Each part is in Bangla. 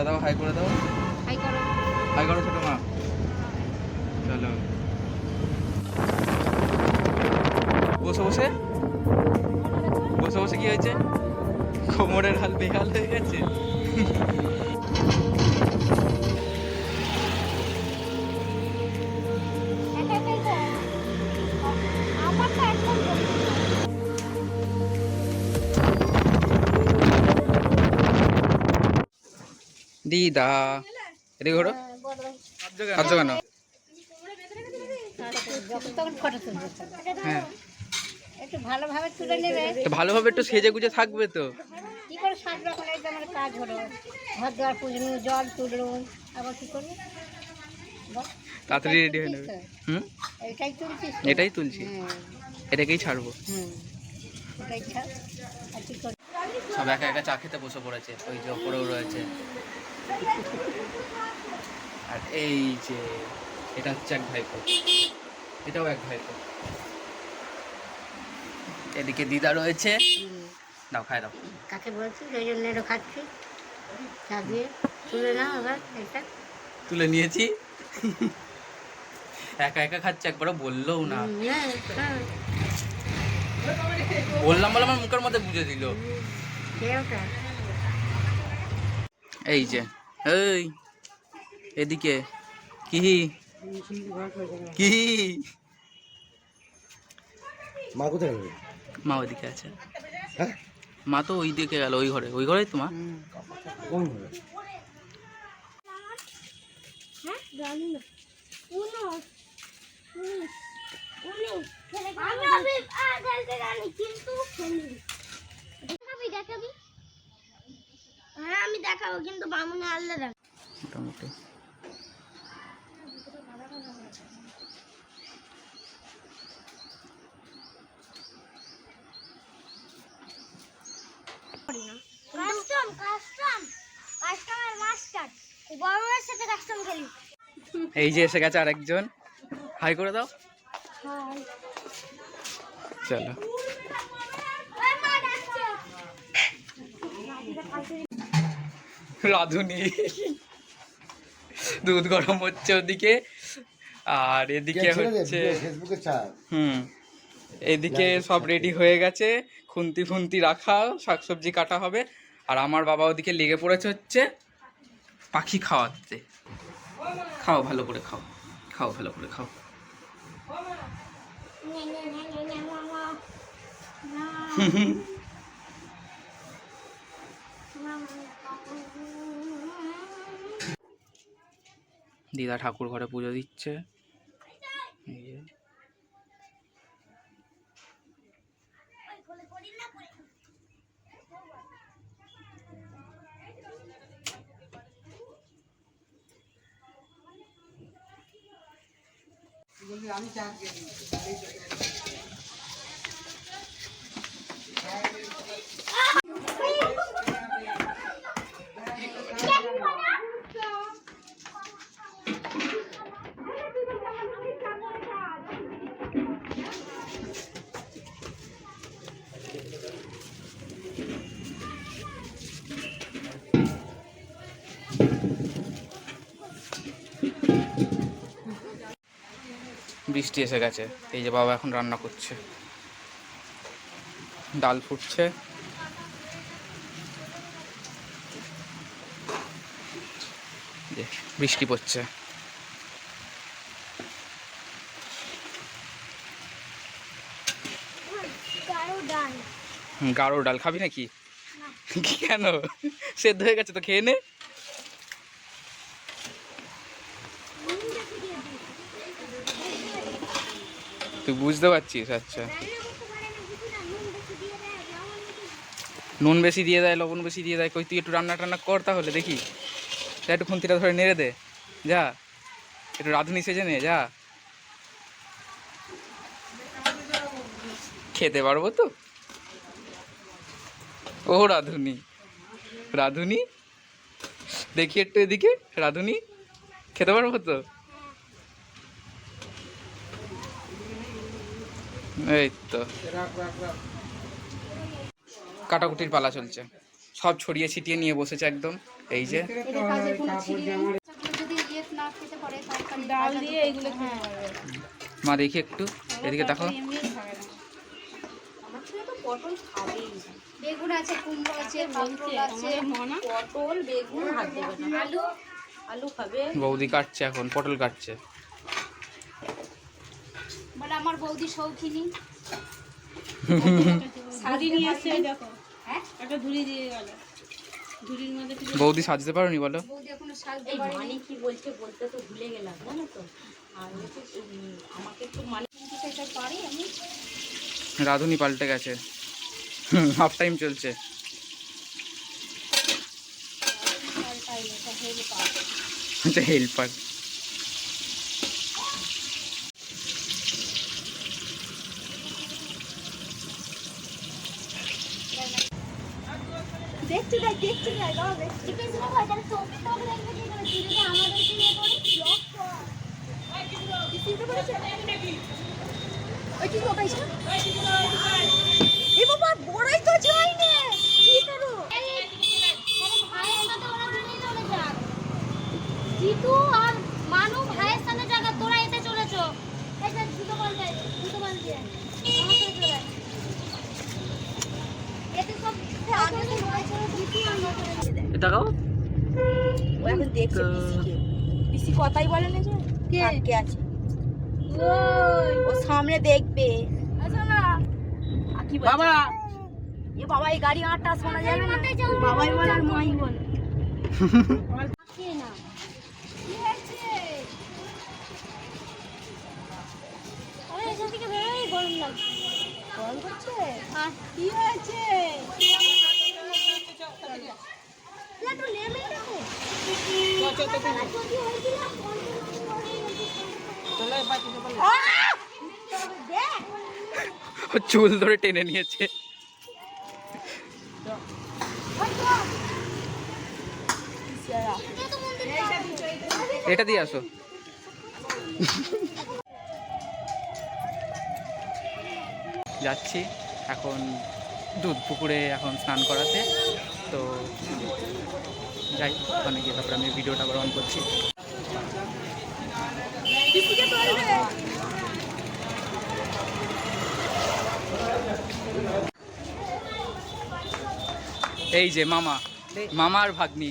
করে দাও হাই করে দাও। হাই করো। হাই করো ছোট মা। চলো। বসে বসে। বসে বসে কি হয়েছে? কোমরের হাল বেহাল হয়ে গেছে। দিদা এদিকে ঘোরো খাচ্ছ কেন? হ্যাঁ। ভালোভাবে একটু সেজে গুজে থাকবে তো। কি করে সাত রকম এই আমার কাজ হলো ঘর দুয়ার জল তুলুন আবার কি তাড়াতাড়ি রেডি হয়ে নেবে। হুম? এইটাই তুলছিস তো? এটাই তুলছি। এটাকেই ছাড়বো। এটাই সব একা একা চা খেতে বসে পড়েছে। ওই যে ওপরেও রয়েছে। আর এই যে এটা হচ্ছে এক ভাইপো। এটাও এক ভাইপো। এদিকে দিদা রয়েছে। দাও খাই দাও। কাকে বলছি? সেই জন্য এটা খাচ্ছি। চা দিয়ে তুলে নাও এবার এটা। তুলে নিয়েছি। একা একা খাচ্ছে একবারও বললোও না। বললাম বলে আমার মুখের মধ্যে বুঝে দিল। এই যে এই এদিকে। কি কি মা কোথায় গেল? মা ওইদিকে আছে। হ্যাঁ? মা তো ওই দিকে গেল ওই ঘরে। ওই ঘরেই তো মা। কোন ঘরে? হ্যাঁ আমি খেলতে কিন্তু দেখাবি? হ্যাঁ আমি দেখাবো কিন্তু বামুনে আনলে দেখ। মোটামুটি। কাস্টম কাস্টম কাস্টমার মাস্টার বড়দের সাথে কাস্টম খেলি। এই যে এসে গেছে আরেকজন। হাই করে দাও। চলো। রাধুনি দুধ গরম হচ্ছে ওদিকে আর এদিকে হচ্ছে হুম এদিকে সব রেডি হয়ে গেছে খুন্তি ফুন্তি রাখা শাকসবজি কাটা হবে আর আমার বাবা ওদিকে লেগে পড়েছে হচ্ছে পাখি খাওয়াতে খাও ভালো করে খাও খাও ভালো করে খাও মামা না দিদা ঠাকুর ঘরে পুজো দিচ্ছে এই যে। বৃষ্টি এসে গেছে। এই যে বাবা এখন রান্না করছে। ডাল ফুটছে। বৃষ্টি পড়ছে। গাঢ় ডাল। খাবি নাকি? কেন? সেদ্ধ হয়ে গেছে তো খেয়ে নে। তুই বুঝতে পারছিস আচ্ছা। নুন বেশি দিয়ে দেয়, লবণ বেশি দিয়ে দেয়, কই তুই একটু রান্না টান্না কর তাহলে, দেখি। যা একটু খুন্তিটা ধরে নেড়ে দে, যা। একটু রাঁধুনি সেজে নে, যা। খেতে পারব তো? ও রাধুনি। রাধুনি? দেখি একটু এদিকে, রাধুনি? খেতে পারব তো? এই তো। কাটাকুটির পালা চলছে। সব ছড়িয়ে ছিটিয়ে নিয়ে বসেছে একদম। এই যে। মা দেখি একটু। এদিকে দেখো। বেগুন আছে কুমড়ো আছে পটল আছে। পটল বেগুন হাত দেবে না আলু। আলু খাবে। বৌদি কাটছে এখন পটল কাটছে। বলে আমার বৌদি শৌখিনী। শাড়ি নিয়ে আসছে দেখো। হ্যাঁ? বৌদি সাজতে পারোনি বলো? বৌদি এখনও সাজতে পারেনি। কি বলছে বলতে তো ভুলে গেলাম জানো তো। আর আমাকে একটু মানে পারি আমি। রাধুনি পাল্টে গেছে। হাফ টাইম চলছে। আচ্ছা হেল্পার দেখছি দেখ দেখছি দেখ বাবা দেখছি কিছু না ভাই তাহলে তোকে তোকে দেখবে কি করে তুই যদি আমাদেরকে নিয়ে করিস ব্লক কর চিনতে পেরেছে ওই কি কথা ইসা এ বাবা বড়াই তো যাই নে কি করো? জিতু আর মানু ভাইয়ের সাথে জায়গা তোরা এতে চলেছ এই যে জুতো বল দে জুতো বল দিয়ে আমার সাথে চলে আয়। এতে সব আগে তো রয়েছে জিতু আর নতুন দেখাও ও এখন দেখছে পিসিকে। পিসি কথাই বলে না যে? কে? আছে? ও সামনে দেখবে। আচ্ছা না। কি বাবা! এ বাবা এই গাড়ি আটটা শোনা যাবে না। বাবাই বলে আর মাই বলে। না গরম লাগছে। গরম করছে আর কি হয়েছে একটু নেমে দেখো যদি হয়েছিল দেখ ও চুল ধরে টেনে নিয়েছে। এটা দিয়ে আসো। যাচ্ছি এখন দুধ পুকুরে এখন স্নান করাতে। তো যাই, ওখানে গিয়ে তারপরে আমি ভিডিওটা আবার অন করছি। এই যে মামা মামা আর ভাগ্নি।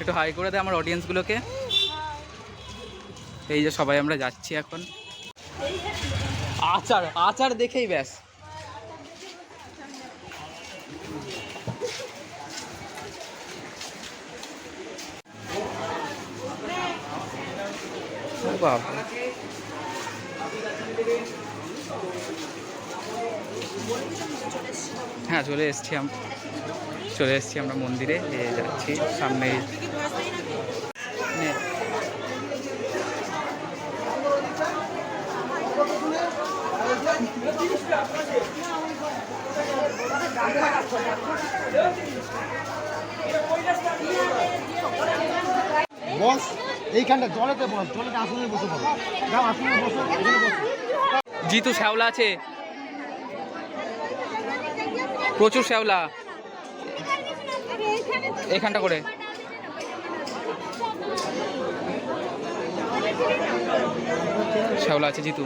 একটু হাই করে দে আমার অডিয়েন্সগুলোকে এই যে সবাই আমরা যাচ্ছি এখন। আচার আচার দেখেই ব্যাস। বাবা হ্যাঁ চলে এসছি চলে এসছি আমরা মন্দিরে যাচ্ছি সামনে নে। বস, এইখানটা জলেতে বস, জলেতে আসনে বসে বস। যাও এখানে বসো। জিতু শ্যাওলা আছে। প্রচুর শ্যাওলা। এখানটা করে। শ্যাওলা আছে জিতু।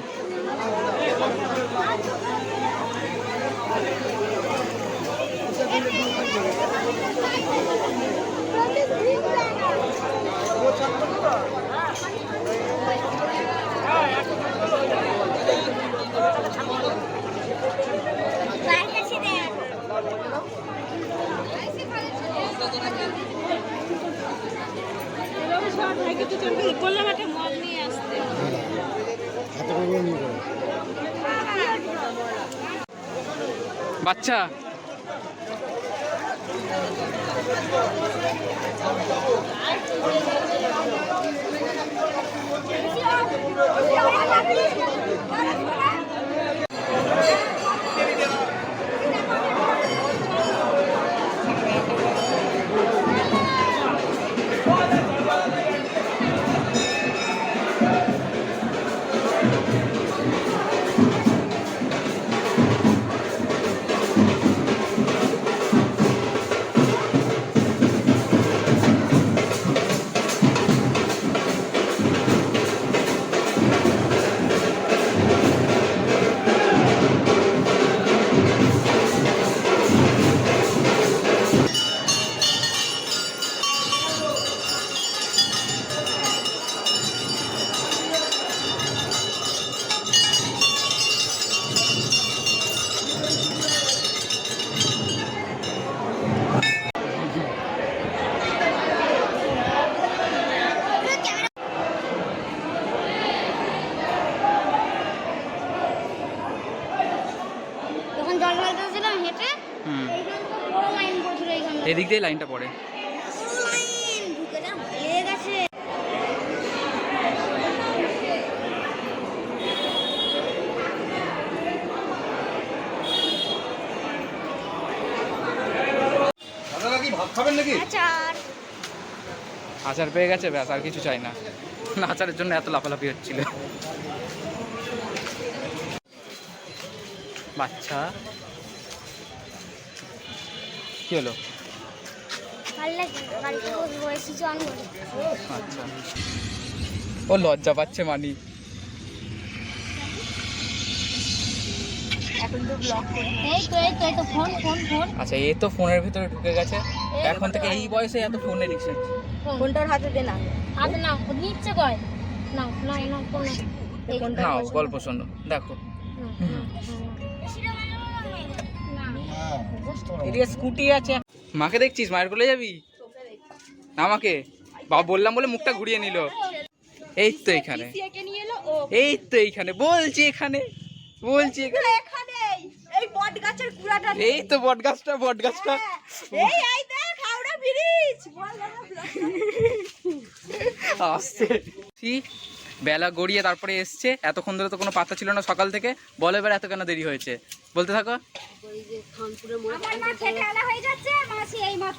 বাচ্চা। এদিক দিয়ে লাইনটা পড়ে। খাবেন নাকি? আচার। আচার পেয়ে গেছে ব্যাস আর কিছু চাই না না, আচারের জন্য এত লাফালাফি হচ্ছিল। বাচ্চা। কি হলো? ভালো লাগে জন আচ্ছা ও লজ্জা পাচ্ছে মানি। এখন তো ব্লগ করি এই তো এই তো এই তো ফোন ফোন ফোন আচ্ছা এ তো ফোনের ভিতরে ঢুকে গেছে। এখন থেকে এই বয়সে এত ফোন এডিকশন ফোনটার হাতে দে না। হাতে নাও নিচ্ছে কয়? নাও নাও নাও ফোন নাও গল্প শোনো দেখো। এদিকে স্কুটি আছে মাকে দেখছিস? মায়ের কোলে যাবি? আমাকে বাবা বললাম বলে মুখটা ঘুরিয়ে নিল। এই তো এখানে। এই তো এইখানে বলছি এখানে। বলছি এখানে। এই তো বট গাছটা বট গাছটা আসছে বেলা গড়িয়ে তারপরে এসছে। এতক্ষণ ধরে তো কোনো পাতা ছিল না সকাল থেকে। বলে এবার এত কেন দেরি হয়েছে? বলতে থাকো।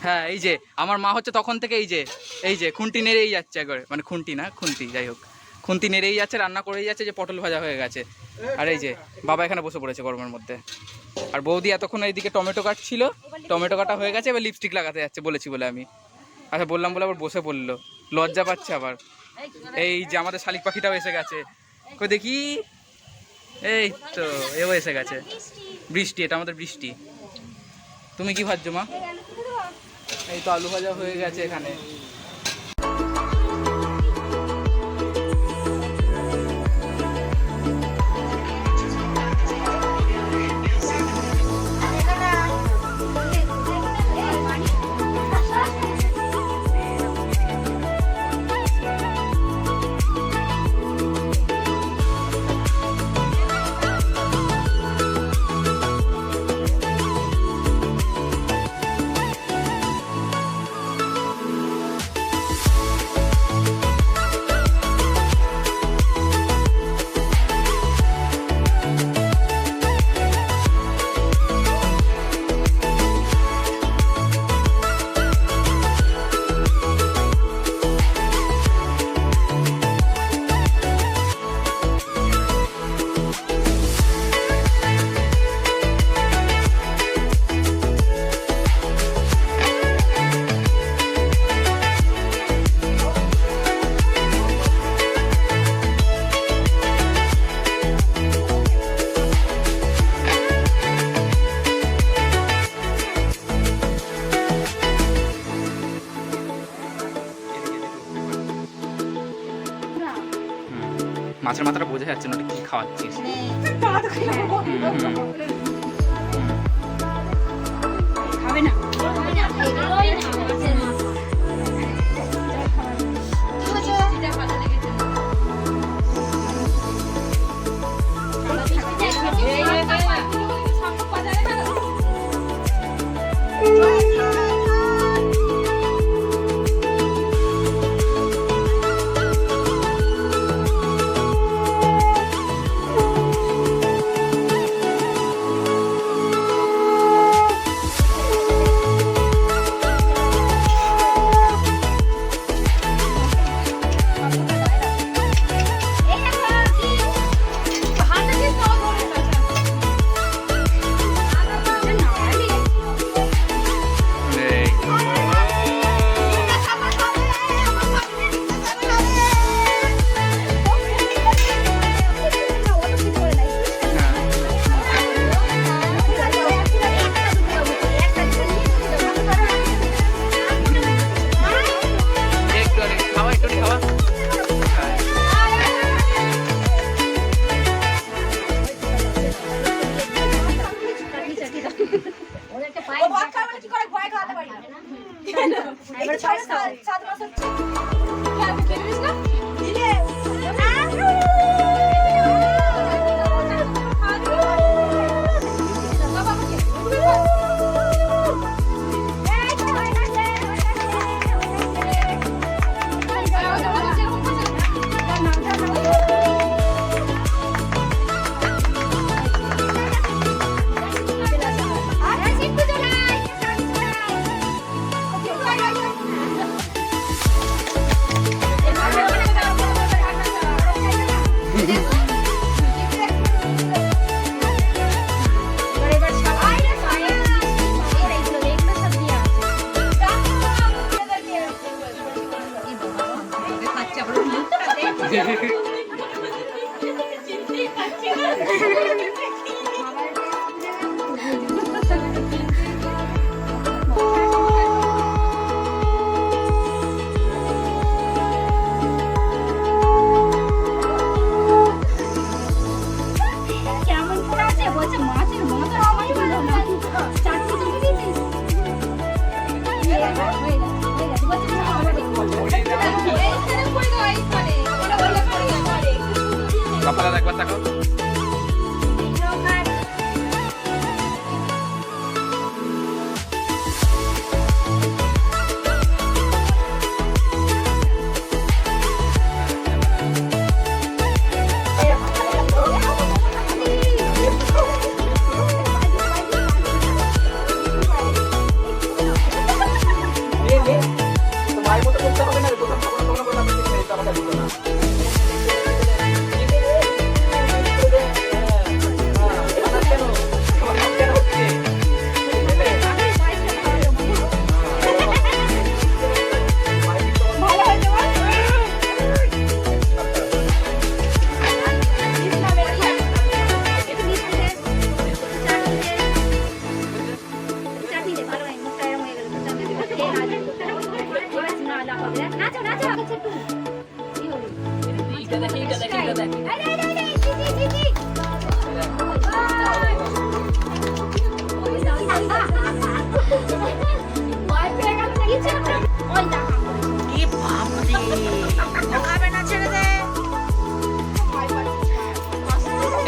হয়ে এই যে আমার মা হচ্ছে তখন থেকে এই যে এই যে খুন্তি নেড়েই যাচ্ছে একবারে। মানে খুন্তি না খুন্তি যাই হোক। খুন্তি নেড়েই যাচ্ছে রান্না করেই যাচ্ছে যে পটল ভাজা হয়ে গেছে। আর এই যে বাবা এখানে বসে পড়েছে গরমের মধ্যে। আর বৌদি এতক্ষণ এইদিকে টমেটো কাটছিল। টমেটো কাটা হয়ে গেছে এবার লিপস্টিক লাগাতে যাচ্ছে বলেছি বলে আমি। আচ্ছা বললাম বলে আবার বসে পড়ল। লজ্জা পাচ্ছে আবার। এই যে আমাদের শালিক পাখিটাও এসে গেছে। কই দেখি। এই তো এও এসে গেছে। বৃষ্টি এটা আমাদের বৃষ্টি। তুমি কি ভাবছ মা? এই তো আলু ভাজা হয়ে গেছে এখানে। বোঝা ওটা কি খাওয়াচ্ছিস? Yeah.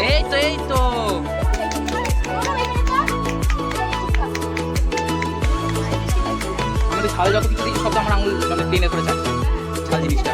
এই তো এই তো। আমাদের ছাল যত কিছু দিই সব আমার আঙুল মানে টেনে ধরে চাচ্ছে ছাল জিনিসটা।